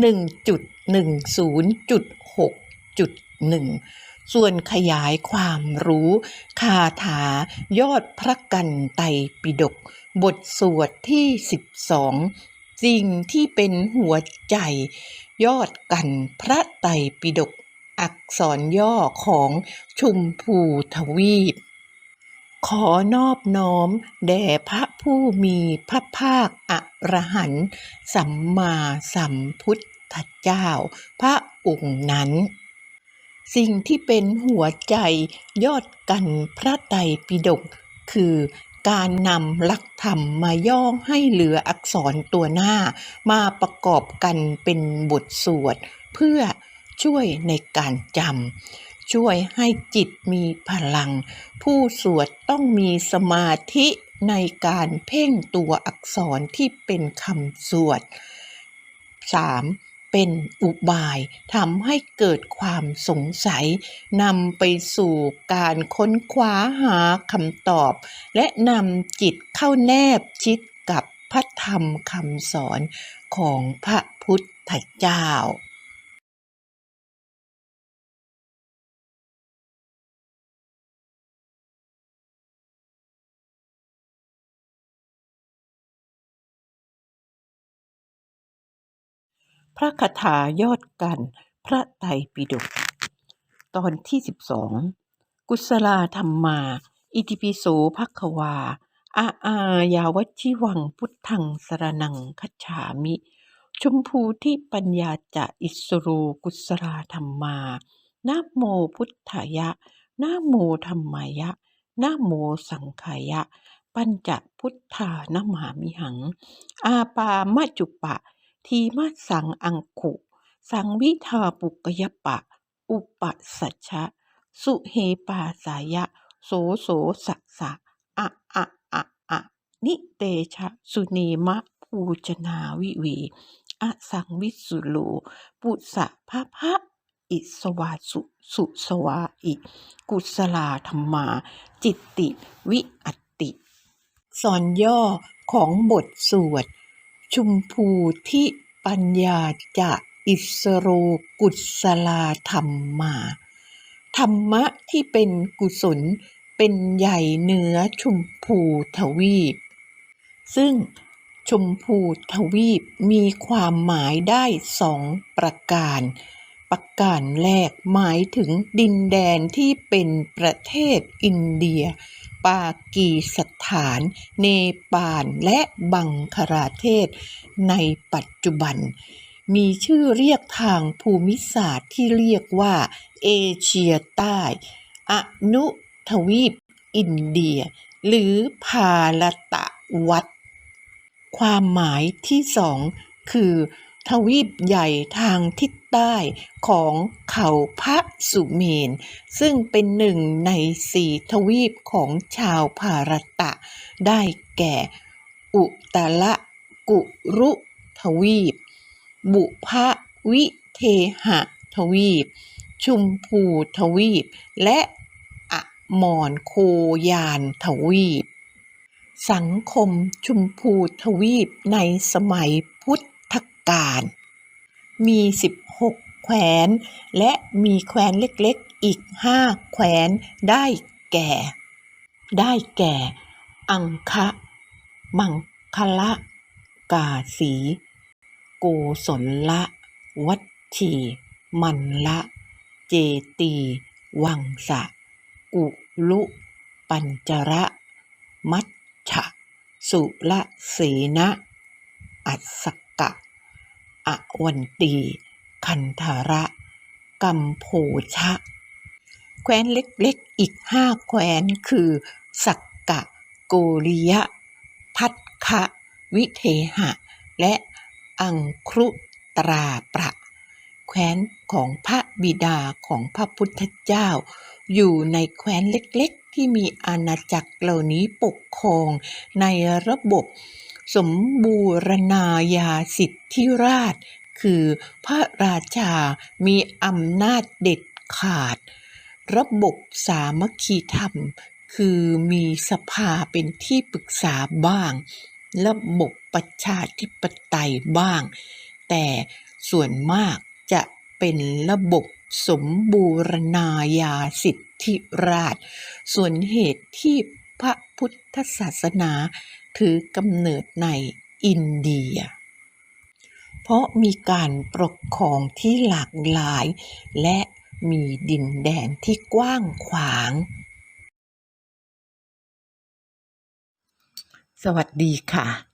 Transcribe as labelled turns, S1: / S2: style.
S1: 1.10.6.1 ส่วนขยายความรู้ คาถายอดพระกันไตรปิฎกบทสวดที่ 12 สิ่งที่เป็นหัวใจ ยอดกันพระไตรปิฎกอักษรย่อของชุมพูทวีป ขอนอบน้อม แด่พระผู้มีพระภาคอรหันต์สัมมาสัมพุท ธเจ้า พระองค์นั้น สิ่งที่เป็นหัวใจยอดกันพระไตรปิฎกคือการนำหลักธรรมมาย่อให้เหลืออักษรตัวหน้า มาประกอบกันเป็นบทสวด เพื่อช่วยในการจำช่วยให้จิตมีพลัง ผู้สวดต้องมีสมาธิในการเพ่งตัวอักษรที่เป็นคำสวด 3. เป็นอุบายทำให้เกิดความสงสัยนำไปสู่การค้นคว้าหาคำตอบ และนำจิตเข้าแนบชิดกับพระธรรมคำสอนของพระพุทธเจ้า พระคาถายอดกัน พระไตรปิฎกตอนที่12กุศลธรรมา อิติปิโสภควา อาอายาวัชิวังพุทธังสรนังคัจฉามิ ชมพูที่ปัญญาจะอิสโรกุศลธรรมานะโมพุทธายะนะโมธรรมายะนะโมสังขายะ ปัญจพุทธานะมามิหัง อาปามะจุปะ ทีมัสสังอังคุ สังวิทาปุกยปะ อุปสัชชะ สุเฮปาสายะ โสโสสะสะอะอะอะอะนิเตชะ สุเนมะภูจนาวิวีอะสังวิสุโลปุสะพะพะอิสวาสุสุสวาอิ กุศลาธรรมา จิตติ วิอัตติ สอนย่อของบทสวด ชุมพูที่ปัญญาจะอิสโรกุศลาธรรมมา ธรรมะที่เป็นกุศลเป็นใหญ่เหนือชุมพูทวีป ซึ่งชมพูทวีปมีความหมายได้สองประการ ประการแรกหมายถึงดินแดนที่เป็นประเทศอินเดีย ปากีสถาน เนปาลและบังคลาเทศ ในปัจจุบัน มีชื่อเรียกทางภูมิศาสตร์ที่เรียกว่า เอเชียใต้ อนุทวีปอินเดีย หรือภาลตะวัตความหมายที่สองคือ ทวีปใหญ่ทางทิศใต้ของเขาพระสุเมน ซึ่งเป็นหนึ่งในสี่ทวีปของชาวภารตะ ได้แก่ อุตรกุรุทวีป บุพวิเทหทวีป ชุมพูทวีป และอมรโคยานทวีป สังคมชุมพูทวีปในสมัยพุทธ กาลมี 16แคว้นและมีแคว้นเล็กๆ อีก 5แคว้นได้แก่ ได้แก่ อังคะมังคละ กาสี โกศลละ วัชชีมันละ เจตี วังสะ กุลุ ปัญจระ มัชฉะสุละเสนะ อัสสก วันตี คันธาระกัมโพชะ แคว้นเล็กๆอีกห้าแคว้นคือ สักกะ โกริยะ พัทคะวิเทหะ และอังครุตราประ แคว้นของพระบิดาของพระพุทธเจ้า อยู่ในแคว้นเล็กๆ ที่มีอาณาจักรเหล่านี้ปกครองในระบบสมบูรณาญาสิทธิราช คือพระราชามีอำนาจเด็ดขาด ระบบสามัคคีธรรม คือมีสภาเป็นที่ปรึกษาบ้าง ระบบประชาธิปไตยบ้าง แต่ส่วนมากจะเป็นระบบสมบูรณาญาสิทธิราช ส่วนเหตุที่พระพุทธศาสนาถือกำเนิดในอินเดีย ราะมีการปกครองที่หลากหลาย และมีดินแดนที่กว้างขวาง สวัสดีค่ะ